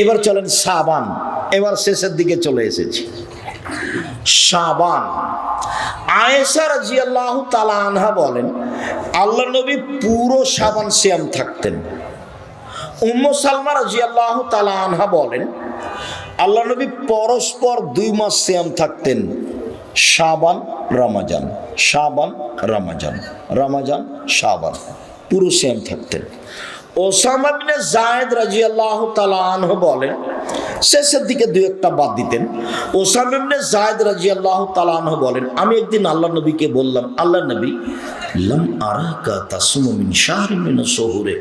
এবার চলেন সাবান এবার শেষের দিকে চলে এসেছি। সাবান আয়েশা রাজিয়াল্লাহ তালা আনহা বলেন, আল্লাহ নবী পুরো সাবান শ্যাম থাকতেন। উম্ম সালমা রাজিয়াল্লাহ তালা আনহা বলেন, আল্লাহ নবী পরস্পর দুই মাস শ্যাম থাকতেন সাবান রামাজান সাবান রামাজান রামাজান সাবান পুরো শ্যাম থাকতেন। ওসামা বিনে জায়েদ রাজিয়াল্লাহ তালা আনহু বলেন, শেষের দিকে দু একটা বাদ দিতেন। ওসামা ইবনে জায়েদ রাজিয়াল্লাহ তালা আনহু বলেন, আমি একদিন আল্লাহ নবীকে বললাম আল্লাহ নবী, লাম আরাকা তাসুমু মিন শাহরি মিন শহুরে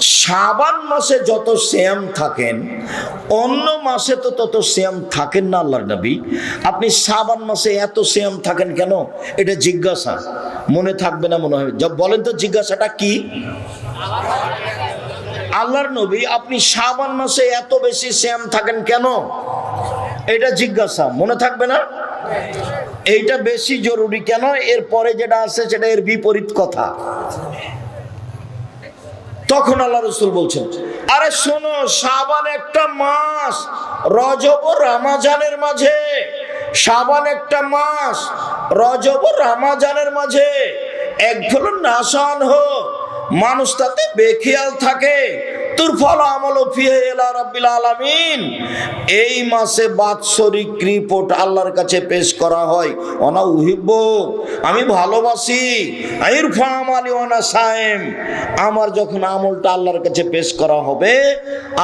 শাবান মাসে যত শ্যাম থাকেন, অন্য মাসে তো তত শ্যাম থাকেন না আল্লাহর নবী। আপনি শাবান মাসে এত শ্যাম থাকেন কেন? এটা জিজ্ঞাসা। মনে থাকবে না, মনে যা- বলেন তো জিজ্ঞাসাটা কি? আল্লাহর নবী, আপনি শাবান মাসে এত বেশি শ্যাম থাকেন কেন? এটা জিজ্ঞাসা। মনে থাকবে না? এইটা বেশি জরুরি কেন? এরপরে যেটা আছে সেটা এর বিপরীত কথা। তখন আল্লাহ রসুল বলছেন, আরে শোনো সাবান একটা মাস রজব রামাজানের মাঝে সাবান একটা মাস রজব রামাজানের মাঝে, এক ধরুন নাসান হোক, মানুষ তাতে বেখিয়াল থাকে তোর ফল আমল আলামিন। এই মাসে বাৎসরিক রিপোর্ট আল্লাহর কাছে পেশ করা হয়। অনা উহিব্ব, আমি ভালোবাসি। আমার যখন আমলটা আল্লাহর কাছে পেশ করা হবে,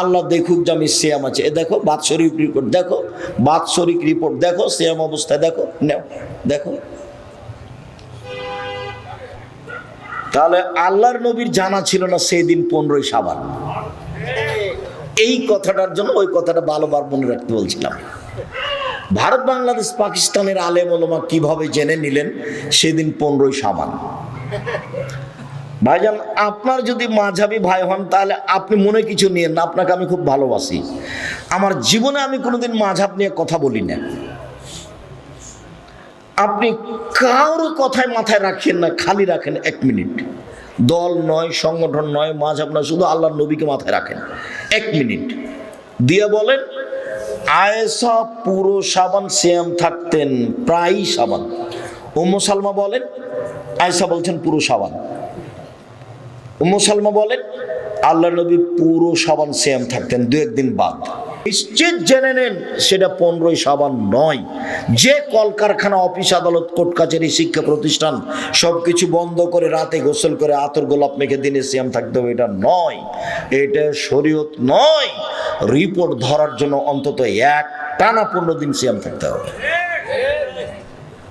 আল্লাহ দেখুক যে আমি শ্যাম আছে। এ দেখো, বাৎসরিক রিপোর্ট, দেখো। বাৎসরিক রিপোর্ট, দেখো শ্যাম অবস্থায়, দেখো, নেও, দেখো। তাহলে আল্লাহর নবীর জানা ছিল না সেই দিন পনেরোই সাবান এই কথাটার জন্য ওই কথাটা ভালোবার মনে রাখতে বলছিলাম। ভারত, বাংলাদেশ, পাকিস্তানের আলেম ওলমা কীভাবে জেনে নিলেন সেদিন পনেরোই সাবান ভাইজান, আপনার যদি মাঝাবি ভাই হন, তাহলে আপনি মনে কিছু নিয়েন না, আপনাকে আমি খুব ভালোবাসি। আমার জীবনে আমি কোনোদিন মাঝাব নিয়ে কথা বলি না আপনি কারও কথায় মাথায় রাখেন না, খালি রাখেন এক মিনিট। দল নয়, সংগঠন নয় মাঝ আপনার শুধু আল্লাহর নবীকে মাথায় রাখেন। এক মিনিট। দিয়ে বলেন আয়েসা পুরো সাবান শ্যাম থাকতেন প্রায়ই সাবান। উম্মু সালমা বলেন, আয়েশা বলছেন পুরো সাবান। উম্মু সালমা বলেন আল্লাহ নবী পুরো সাবান শ্যাম থাকতেন দু একদিন বাদ। নিশ্চিত জেনে নেন, সেটা পনেরোই সাবান নয়। যে কলকারখানা, অফিস, আদালত কোর্ট কাছারি শিক্ষা প্রতিষ্ঠান সব কিছু বন্ধ করে রাতে গোসল করে আতর গোলাপ মেখে দিনে শ্যাম থাকতে হবে, এটা নয়। এটা শরীয়ত নয়। রিপোর্ট ধরার জন্য অন্তত এক টানা পনেরো দিন শ্যাম থাকতে হবে।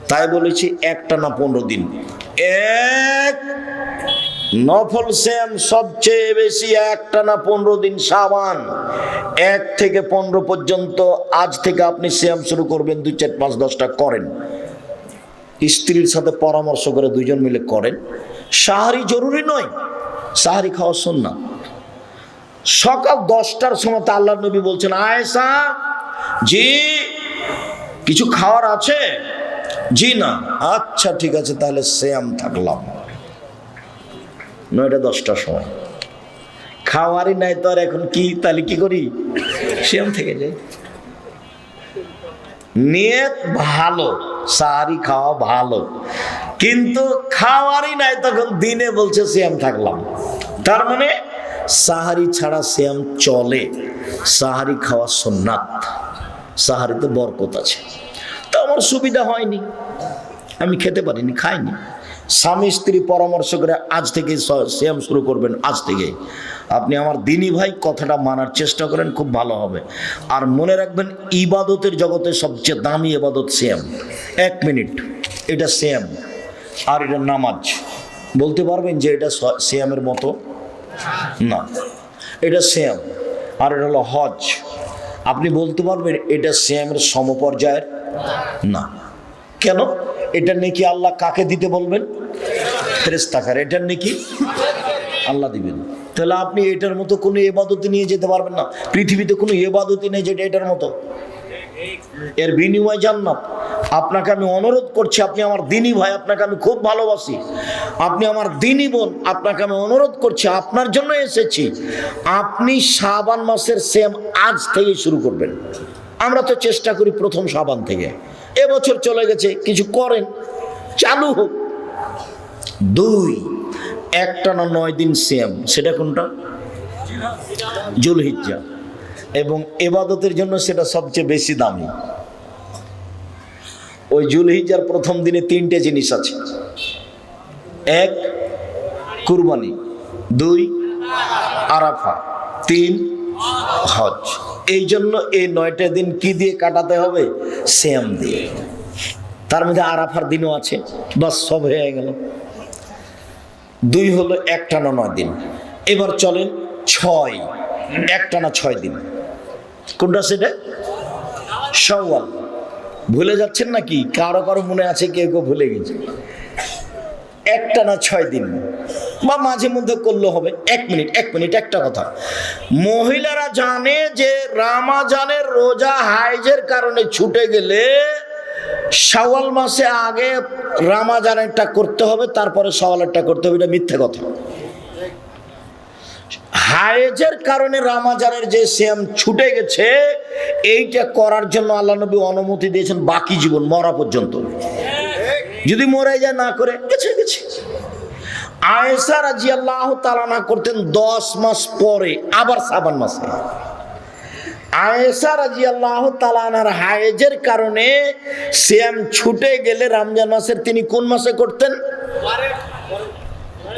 তাই বলেছি একটা না পনেরো দিন। এক নফল শ্যাম সবচেয়ে বেশি একটা না পনেরো দিন সাবান। এক থেকে পনেরো পর্যন্ত আজ থেকে আপনি শ্যাম শুরু করবেন, দুই চার পাঁচ দশটা করেন। স্ত্রীর সাথে পরামর্শ করে দুজন মিলে করেন। সাহারি জরুরি নয়, সাহারি খাওয়া শোন না সকাল দশটার সময় তো আল্লাহ নবী বলছেন, আয়েশা, জি, কিছু খাওয়ার আছে? জি না। আচ্ছা ঠিক আছে, তাহলে শ্যাম থাকলাম। নয়টা দশটার সময়। খাওয়ারই নাই তো আর এখন কি তাহলে কি করি? শ্যাম থেকে যাই। নিয়ত ভালো সাহারি খাওয়া ভালো। কিন্তু খাওয়ারই নাই তখন দিনে বলছে শ্যাম থাকলাম। তার মানে সাহারি ছাড়া শ্যাম চলে। সাহারি খাওয়া সোননাথ সাহারিতে বরকত আছে। তো আমার সুবিধা হয়নি। আমি খেতে পারিনি খাইনি। স্বামী স্ত্রী পরামর্শ করে আজ থেকে শ্যাম শুরু করবেন আজ থেকে। আপনি আমার দিনী ভাই কথাটা মানার চেষ্টা করেন, খুব ভালো হবে। আর মনে রাখবেন, ইবাদতের জগতে সবচেয়ে দামি ইবাদত শ্যাম এক মিনিট, এটা শ্যাম আর এটা নামাজ। বলতে পারবেন যে এটা স- শ্যামের মতো? না, এটা শ্যাম আর এটা হলো হজ। আপনি বলতে পারবেন, এটা শ্যামের সমপর্যায়ের? না। কেন? এটা নাকি আল্লাহ কাকে দিতে বলবেন? ফেরেস্তাকার এটার নাকি আল্লাহ দিবেন। তাহলে আপনি এটার মতো কোনো এবাদতি নিয়ে যেতে পারবেন না। পৃথিবীতে কোনো এবাদতি নেই যেটা এটার মতো। এর বিনিময় জান্নাত। আপনাকে আমি অনুরোধ করছি, আপনি আমার দিনী ভাই, আপনাকে আমি খুব ভালোবাসি। আপনি আমার দিনী বোন, আপনাকে আমি অনুরোধ করছি, আপনার জন্য এসেছি। আপনি শাবান মাসের সেম আজ থেকে শুরু করবেন। আমরা তো চেষ্টা করি প্রথম সাবান থেকে। এবছর চলে গেছে, কিছু করেন। চালু হোক। দুই একটা না নয় দিন সেম সেটা কোনটা? জুলহিজ্জা। এবং এবাদতের জন্য সেটা সবচেয়ে বেশি দামি। ওই জুলহিজ্জার প্রথম দিনে তিনটে জিনিস আছে। এক, কুরবানি। দুই, আরাফা। তিন, হজ। এই জন্য এই নয়টা দিন কি দিয়ে কাটাতে হবে? শ্যাম দিয়ে। তার মধ্যে আরাফার দিনও আছে, বাস সব হয়ে গেল। দুই হলো একটানা নয় দিন। এবার চলেন ছয়, একটানা ছয় দিন। কোনটা সেটা? সওয়াল ভুলে যাচ্ছেন নাকি? কারও কারও মনে আছে, কেউ কেউ ভুলে গেছে। একটা না ছয় দিন। বা মাঝে মধ্যে করলে হবে, এক মিনিট এক মিনিট, একটা কথা। মহিলারা জানে যে রামাজানের রোজা হাইজের কারণে ছুটে গেলে শাওয়াল মাসে আগে রামাজানেরটা করতে হবে, তারপরে সওয়ালেরটা করতে হবে, এটা মিথ্যে কথা। হায়েজের কারণে রামাজানের যে শ্যাম ছুটে গেছে, এইটা করার জন্য আল্লাহ নবী অনুমতি দিয়েছেন বাকি জীবন মরা পর্যন্ত। যদি মরে যায় না করে, গেছে গেছে। আয়েসা রাজি আল্লাহ তালানা করতেন দশ মাস পরে, আবার সাবান মাসে। আয়েসা রাজি আল্লাহ তালানার হায়েজের কারণে শ্যাম ছুটে গেলে রমজান মাসের তিনি কোন মাসে করতেন?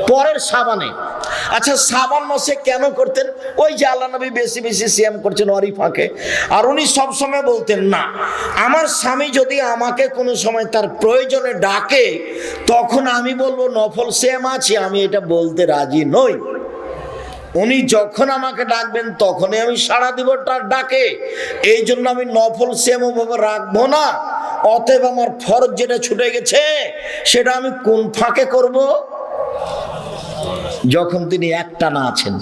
পরের সাবানে। আচ্ছা সাবান মাসে কেন করতেন? ওই যে আল্লাহ নবী বেশি বেশি সিয়াম করছেন ওরই ফাঁকে আর উনি সবসময় বলতেন, না, আমার স্বামী যদি আমাকে কোনো সময় তার প্রয়োজনে ডাকে, তখন আমি বলব, নফল সিয়াম আছে, আমি এটা বলতে রাজি নই। উনি যখন আমাকে ডাকবেন, তখনই আমি সাড়া দিব তার ডাকে। এই জন্য আমি নফল সেম ওভাবে রাখব না। অতএব আমার ফরজ যেটা ছুটে গেছে, সেটা আমি কোন ফাঁকে করব? যখন তিনি একটানা আছেন।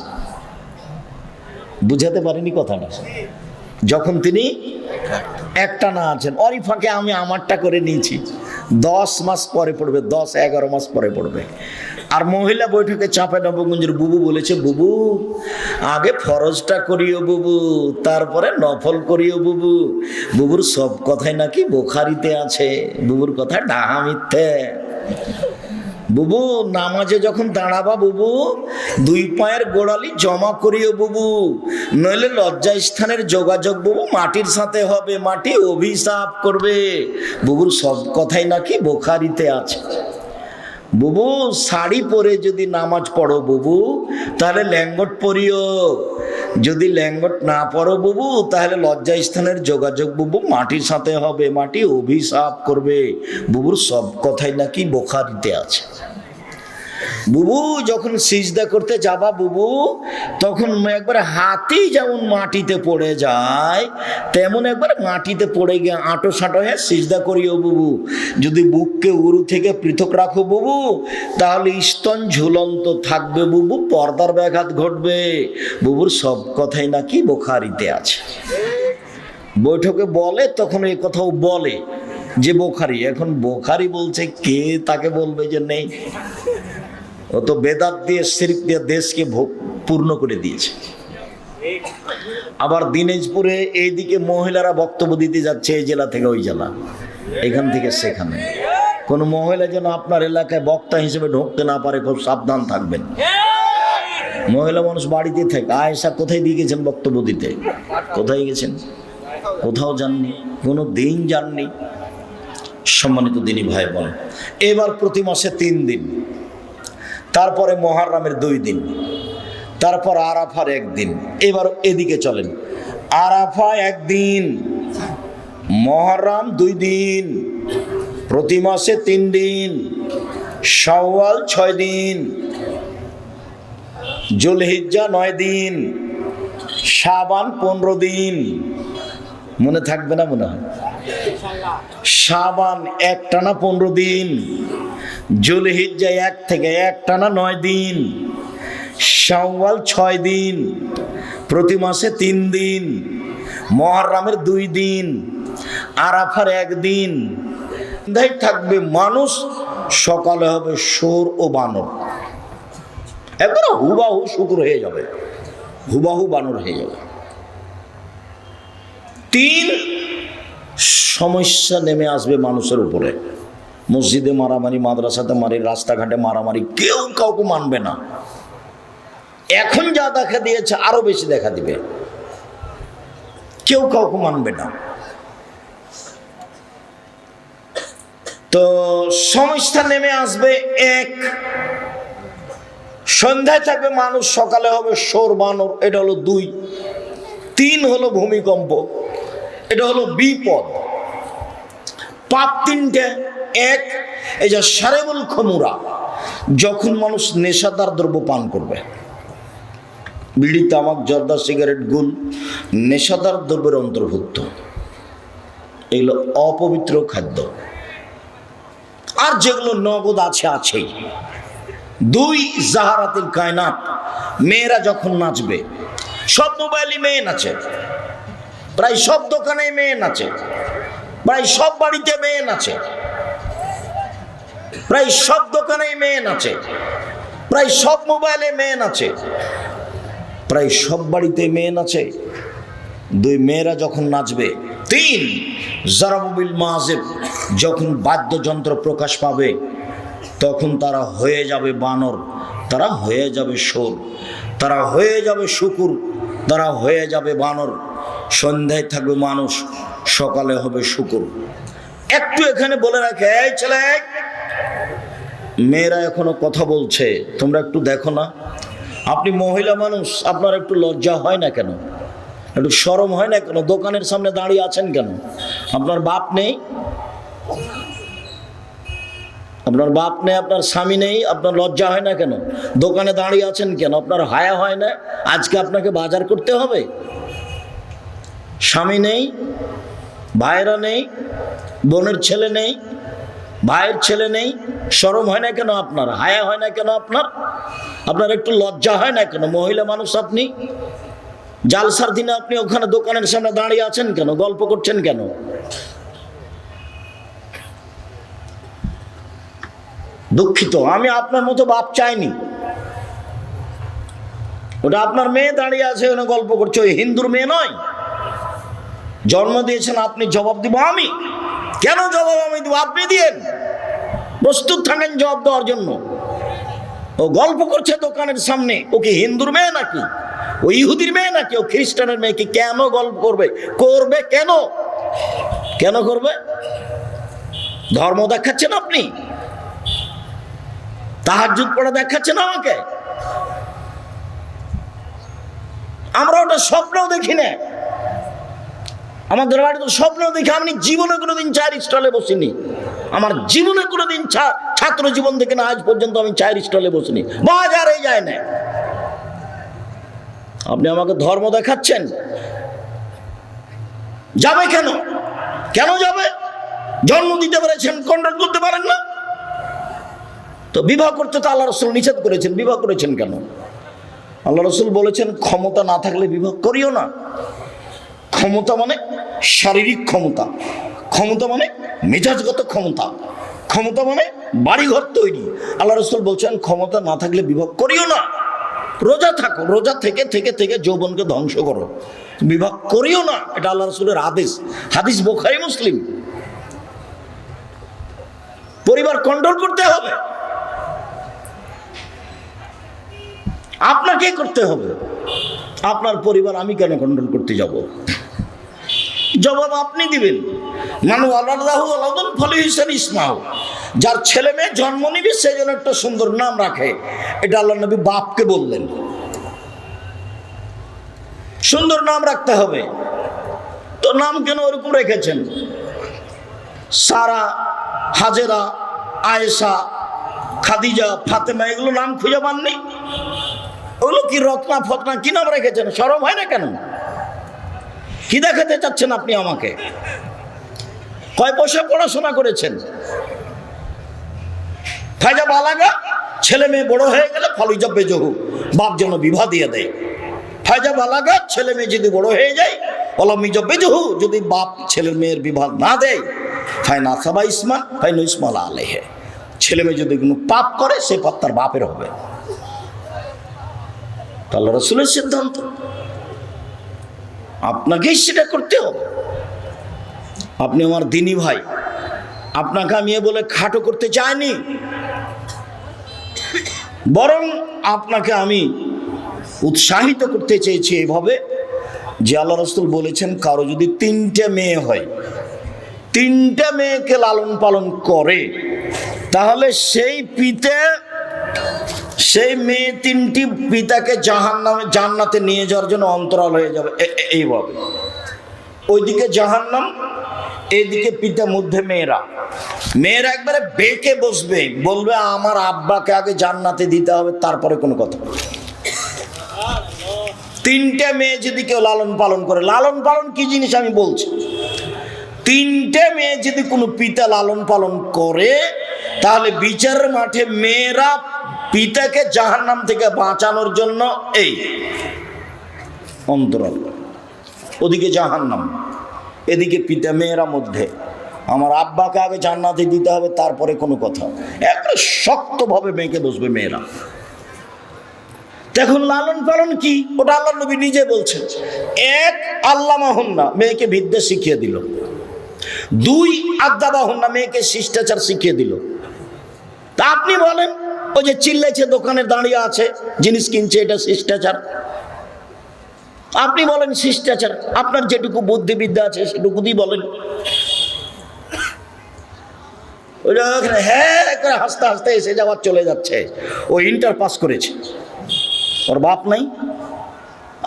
বুঝাতে পারিনি কথাটা। যখন তিনি একটানা আছেন অরি ফাঁকে আমি আমারটা করে নিয়েছি। দশ মাস পরে পড়বে, দশ, এগারো মাস পরে পড়বে। আর মহিলা বৈঠকে চাপে নবগঞ্জের বুবু বলেছে, বুবু, আগে ফরজটা করিও বুবু, তারপরে নফল করিও বুবু। বুবুর সব কথাই নাকি বোখারিতে আছে। বুবুর কথা ডাহা মিথ্যে। বুবু, নামাজে যখন দাঁড়াবা বুবু, দুই পায়ের গোড়ালি জমা করিও বুবু। নইলে লজ্জা স্থানের যোগাযোগ বুবু মাটির সাথে হবে, মাটি অভিশাপ করবে। বুবুর সব কথাই নাকি বোখারিতে আছে। বুবু, শাড়ি পরে যদি নামাজ পড়ো বুবু, তাহলে ল্যাঙ্গট পরিও। যদি ল্যাঙ্গট না পড়ো বুবু, তাহলে লজ্জা স্থানের যোগাযোগ বুবু মাটির সাথে হবে, মাটি অভিশাপ করবে। বুবুর সব কথাই নাকি বোখারিতে আছে। বুবু, যখন সিজদা করতে যাবা বুবু, তখন একবার হাতি যেমন মাটিতে পড়ে যায়, তেমন একবার মাটিতে পড়ে গিয়ে আঁটো সাঁটো হয়ে সিজদা করিও বুবু। যদি বুককে উরু থেকে পৃথক রাখো বুবু, তাহলে স্তন ঝুলন্ত থাকবে বুবু, পর্দার ব্যাঘাত ঘটবে। বুবুর সব কথাই নাকি বোখারিতে আছে। বৈঠকে বলে, তখন এই কথাও বলে যে বোখারি। এখন বোখারি বলছে কে তাকে বলবে যে নেই? ও তো বেদাত দিয়ে, শিরিক দিয়ে দেশকে পূর্ণ করে দিয়েছে। আবার দিনাজপুরে এইদিকে মহিলারা বক্তব্য দিতে যাচ্ছে এই জেলা থেকে ওই জেলা, এখান থেকে সেখানে। কোনো মহিলা যেন আপনার এলাকায় বক্তা হিসেবে ঢুকতে না পারে, খুব সাবধান থাকবেন। মহিলা মানুষ বাড়িতে থাকে। আয়েশা কোথায় দিয়ে গেছেন বক্তব্য দিতে? কোথায় গেছেন? কোথাও যাননি, কোনো দিন যাননি। সম্মানিত দিনী ভাই বোন, এবার প্রতি মাসে তিন দিন। তারপরে মহারামের দুই দিন, তারপর আরাফার একদিন। এবার এদিকে চলেন। আরাফা একদিন মহারাম দুই দিন, প্রতি মাসে তিন দিন সওয়াল ছয় দিন, জুলহিজ্জা নয় দিন সাবান পনেরো দিন। মনে থাকবে না মনে হয়? সাবান একটানা পনেরো দিন জুলহিজ্জা এক থেকে এক টানা নয় দিন, শাওয়াল ছয় দিন, প্রতি মাসে তিন দিন, মহরমের দুই দিন, আরাফার একদিন সন্ধ্যায় থাকবে মানুষ, সকালে হবে সোর ও বানর। একবারে হুবাহু শুক্র হয়ে যাবে, হুবাহু বানর হয়ে যাবে। তিন, সমস্যা নেমে আসবে মানুষের উপরে। মসজিদে মারামারি, মাদ্রাসাতে মারি, রাস্তাঘাটে মারামারি, কেউ কাউকে মানবে না। এখন যা দেখা দিয়েছে, আরও বেশি দেখা দিবে। কেউ কাউকে মানবে না। তো সমস্যা নেমে আসবে এক, সন্ধ্যায় থাকবে মানুষ, সকালে হবে সোর বানর, এটা হলো দুই। তিন হলো ভূমিকম্প, এটা হলো বিপদ। পাপ তিনটে এক, এই যে সারেবুল খমুরা, যখন মানুষ নেশাদার দ্রব্য পান করবে, বিড়ি, তামাক, জর্দা, সিগারেট, গুল, নেশাদার দ্রব্যের অন্তর্ভুক্ত। এগুলো অপবিত্র খাদ্য। আর যেগুলো নগদ আছে, আছেই। দুই, জাহারাতিল কায়নাত, মেয়েরা যখন নাচবে, সব মোবাইলই মেয়ে নাচে। প্রায় সব দোকানে মেয়ে নাচে। প্রায় সব বাড়িতে মেয়ে নাচে। প্রায় সব দোকানে মেয়ে নাচে প্রায় সব মোবাইলে মেয়ে নাচে প্রায় সব বাড়িতে মেয়ে নাচে দুই মেয়েরা যখন নাচবে, তিন জারাবুবিল মাহাজেব যখন বাদ্যযন্ত্র প্রকাশ পাবে, তখন তারা হয়ে যাবে বানর, তারা হয়ে যাবে সোর তারা হয়ে যাবে শুকুর, তারা হয়ে যাবে বানর। সন্ধ্যায় থাকবে মানুষ, সকালে হবে শুকুর। একটু এখানে বলে রাখে, এই ছেলে মেয়েরা এখনও কথা বলছে, তোমরা একটু দেখো না। আপনি মহিলা মানুষ, আপনার একটু লজ্জা হয় না কেন? একটু সরম হয় না কেন? দোকানের সামনে দাঁড়িয়ে আছেন কেন? আপনার বাপ নেই? আপনার বাপ নেই, আপনার স্বামী নেই, আপনার লজ্জা হয় না কেন? দোকানে দাঁড়িয়ে আছেন কেন? আপনার হায়া হয় না? আজকে আপনাকে বাজার করতে হবে? স্বামী নেই ভাইরা নেই, বোনের ছেলে নেই ভাইয়ের ছেলে নেই, সরম হয় না কেন আপনার? হায়া হয় না কেন আপনার? আপনার একটু লজ্জা হয় না কেন? মহিলা মানুষ আপনি? জালসার দিনে আপনি ওখানে দোকানের সামনে দাঁড়িয়ে আছেন কেন? গল্প করছেন কেন? দুঃখিত, আমি আপনার মতো বাপ চাইনি। ওটা আপনার মেয়ে দাঁড়িয়ে আছে, ওখানে গল্প করছে। ওই হিন্দুর মেয়ে নয়। জন্ম দিয়েছেন, আপনি জবাব দিব আমি। কেন জবাব আমি দিব? আপনি দিয়েন। প্রস্তুত থাকেন জবাব দেওয়ার জন্য। ও গল্প করছে দোকানের সামনে। ও কি হিন্দুর মেয়ে নাকি? ও ইহুদির মেয়ে নাকি? ও খ্রিস্টানের মেয়ে কি কেন গল্প করবে? করবে কেন? কেন করবে? ধর্ম দেখাচ্ছেন আপনি? তাহার যুগ পড়া দেখাচ্ছেন আমাকে? আমরা ওটা স্বপ্নেও দেখি না। আমাদের বাড়ি তো স্বপ্নেও দেখি আমি জীবনে কোনোদিন চায়ের স্টলে বসিনি। আমার জীবনে কোনোদিন ছাত্র জীবন থেকে না আজ পর্যন্ত আমি চায়ের স্টলে বসিনি। বাজারে যায় না। আপনি আমাকে ধর্ম দেখাচ্ছেন? যাবে কেন? কেন যাবে? জন্ম দিতে পেরেছেন কন্ট্রোল করতে পারেন না? তো বিবাহ করতে তো আল্লাহ রসুল নিষেধ করেছেন, বিবাহ করেছেন কেন? আল্লাহ রসুল বলেছেন, ক্ষমতা না থাকলে বিবাহ করিও না। ক্ষমতা মানে শারীরিক ক্ষমতা। ক্ষমতা মানে মেজাজগত ক্ষমতা। ক্ষমতা মানে বাড়িঘর তৈরি। আল্লাহ রসুল বলছেন, ক্ষমতা না থাকলে বিবাহ করিও না। রোজা থাকো, রোজা থেকে থেকে থেকে যৌবনকে ধ্বংস করো। বিবাহ করিও না, এটা আল্লাহ রসুলের আদেশ। হাদিস বোখারি, মুসলিম। পরিবার কন্ট্রোল করতে হবে। আপনাকে করতে হবে। আপনার পরিবার আমি কেন কন্ট্রোল করতে যাব? জবাব আপনি দিবেন। মানু আল্লাহ আল্লাহ ফলে ইসমাও যার ছেলে মেয়ে জন্ম নিবে, সে যেন একটা সুন্দর নাম রাখে। এটা আল্লাহ নবী বাপকে বললেন। সুন্দর নাম রাখতে হবে। তো নাম কেন ওরকম রেখেছেন? সারা, হাজেরা, আয়েশা, খাদিজা, ফাতেমা, এগুলো নাম খুঁজে পাননি? ওগুলো কি রত্না ফতনা কি নাম রেখেছেন? সরম হয় না কেন? কি দেখাতে চাচ্ছেন আপনি আমাকে। কয় পয়সা পড়াশোনা করেছেন? ফাইজা বালাগা, ছেলে মেয়ে বড় হয়ে গেলে ফলিজা বেজহু, বাপ যেন বিবাহ দিয়ে দেয়। ফাইজা বালাগা, ছেলে মেয়ে যদি বড় হয়ে যায়, অলমিজা বেজহু, যদি বাপ ছেলে মেয়ের বিবাহ না দেয়, ফাইন আসাবা ইসমান, ফাইন ইসমাল আলেহে। ছেলে মেয়ে যদি কোনো পাপ করে, সে পাপ তার বাপের হবে। তাহলে রসুলের সিদ্ধান্ত। আপনাকেই সেটা করতে হবে। আপনি আমার দিনী ভাই। আপনাকে আমি এ বলে খাটো করতে চাইনি। বরং আপনাকে আমি উৎসাহিত করতে চেয়েছি এইভাবে যে আল্লাহ রসুল বলেছেন, কারও যদি তিনটে মেয়ে হয়, তিনটে মেয়েকে লালন পালন করে, তাহলে সেই পিতে সেই মেয়ে তিনটি পিতাকে জাহান নামে জান্নাতে নিয়ে যাওয়ার জন্য অন্তরাল হয়ে যাবে। এইভাবে। ওইদিকে জাহান্নাম এইদিকে পিতা মধ্যে মেয়েরা। মেয়েরা একবারে বেঁকে বসবে, বলবে, আমার আব্বাকে আগে জান্নাতে দিতে হবে, তারপরে কোনো কথা তিনটে মেয়ে যদি কেউ লালন পালন করে, লালন পালন কি জিনিস আমি বলছি? তিনটে মেয়ে যদি কোনো পিতা লালন পালন করে, তাহলে বিচারের মাঠে মেয়েরা পিতাকে জাহান্নাম থেকে বাঁচানোর জন্য এই অন্তরাল। ওদিকে জাহান্নাম, এদিকে পিতা মেয়েরা মধ্যে। আমার আব্বাকে আগে জান্নাতে দিতে হবে, তারপরে কোনো কথা। একবারে শক্তভাবে মেয়েকে বসবে মেয়েরা। দেখুন লালন পালন কি? ওটা আল্লাহ নবী নিজে বলছেন। এক আল্লাহ মাহন্না মেয়েকে বিদ্যা শিখিয়ে দিল। দুই আদ্যা বাহন্না মেয়েকে শিষ্টাচার শিখিয়ে দিল। তা আপনি বলেন ওই যে চিল্লাইছে দোকানে দাঁড়িয়ে আছে, জিনিস কিনছে, এটা শিষ্টাচার। আপনি বলেন শিষ্টাচার, আপনার যেটুকু বুদ্ধিবিদ্যা আছে সেটুকু দিয়ে বলেন হ্যাঁ হাসতে হাসতে এসে যাওয়ার চলে যাচ্ছে। ইন্টার করেছে। ওর নাই।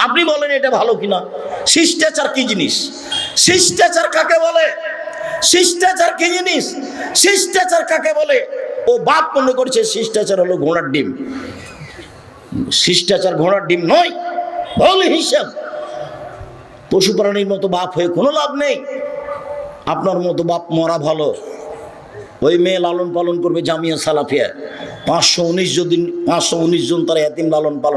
আপনি বলেন এটা ভালো কিনা? শিষ্টাচার কি জিনিস? শিষ্টাচার কাকে বলে? শিষ্টাচার কি জিনিস? শিষ্টাচার কাকে বলে? ও বাপ মনে করছে শিষ্টাচার হলো ঘোড়ার ডিম। শিষ্টাচার ঘোড়ার ডিম নয় ভুল হিসাব। পশু প্রাণীর মতো বাপ হয়ে কোনো লাভ নেই। আপনার মতো বাপ মরা ভালো। ওই মেয়ে লালন পালন করবে জামিয়া সালাফিয়া। পাঁচশো উনিশ জন পাঁচশো উনিশ জন তারা এতিম লালন পালন